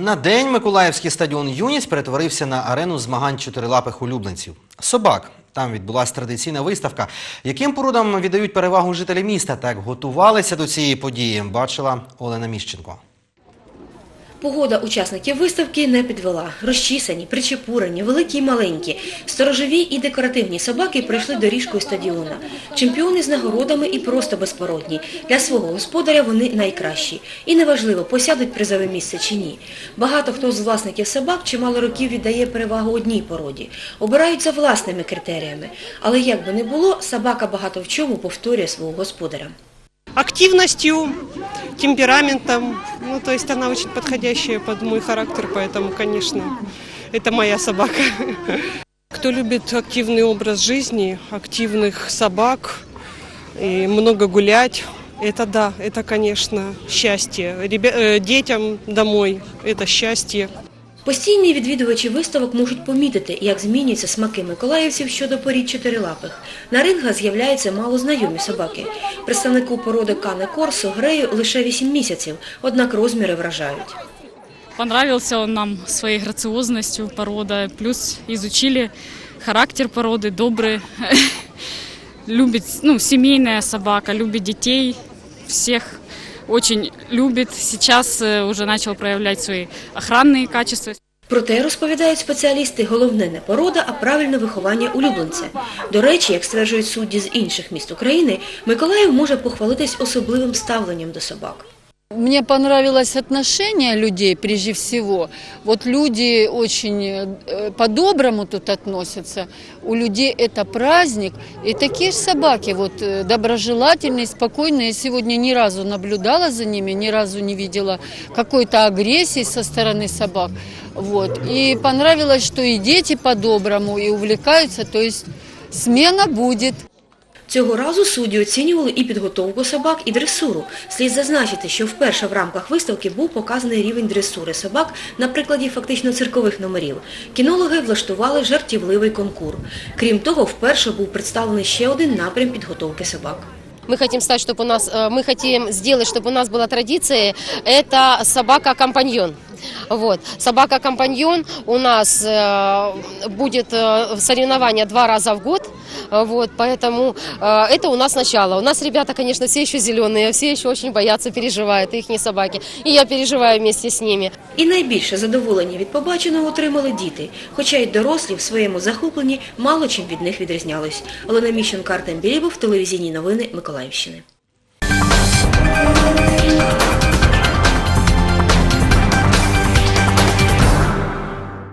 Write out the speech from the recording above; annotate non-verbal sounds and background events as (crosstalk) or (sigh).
На день Миколаївський стадіон Юність перетворився на арену змагань чотирилапих улюбленців. Собак. Там відбулася традиційна виставка. Яким породам віддають перевагу жителі міста Так готувалися до цієї події, бачила Олена Міщенко. Погода учасників виставки не підвела. Розчісані, причепурені, великі й маленькі. Сторожові і декоративні собаки прийшли доріжкою стадіона. Чемпіони з нагородами і просто безпородні. Для свого господаря вони найкращі. І неважливо, посядуть призове місце чи ні. Багато хто з власників собак чимало років віддає перевагу одній породі. Обирають за власними критеріями. Але як би не було, собака багато в чому повторює свого господаря активностью, темпераментом. Ну, то есть она очень подходящая под мой характер, поэтому, конечно, это моя собака. Кто любит активный образ жизни, активных собак и много гулять, это да, это, конечно, счастье. Ребя- э, детям домой это счастье. Постійні відвідувачі виставок можуть помітити, як змінюються смаки миколаївців щодо порід чотирилапих. На рингах з'являються малознайомі собаки. Представнику породи Кане Корсо Грею лише 8 місяців, однак розміри вражають. Понравился он нам своей грациозностью порода, плюс изучили характер породы, добрый, (laughs) любит, ну, семейная собака, любит детей, всех очень любит. Сейчас э, уже начал проявлять свои охранные качества. Проте, розповідають спеціалісти, головне не порода, а правильне виховання улюбленця. До речі, як стверджують судді з інших міст України, Миколаїв може похвалитись особливим ставленням до собак. Мне понравилось отношение людей прежде всего. Вот люди очень э, по-доброму тут относятся. У людей это праздник. И такие же собаки, вот э, доброжелательные, спокойные. Я сегодня ни разу наблюдала за ними, ни разу не видела какой-то агрессии со стороны собак. Вот. И понравилось, что и дети по-доброму, и увлекаются. То есть смена будет. Цього разу судді оцінювали і підготовку собак, і дресуру. Слід зазначити, що вперше в рамках виставки був показаний рівень дресури собак на прикладі фактично циркових номерів. Кінологи влаштували жартівливий конкур. Крім того, вперше був представлений ще один напрям підготовки собак. Мы хотим стать, чтобы у нас, э, мы хотим сделать, чтобы у нас была традиция, это собака-компаньон. Вот. Собака-компаньон у нас э, будет э, соревнование два раза в год, Э, вот, поэтому э, это у нас начало. У нас ребята, конечно, все еще зеленые, все еще очень боятся, переживают, их собаки. И я переживаю вместе с ними. І найбільше задоволення від побаченого отримали діти, хоча й дорослі в своєму захопленні мало чим від них відрізнялись. Олена Міщенко, Артем Білібов, телевізійні новини Миколаївщини.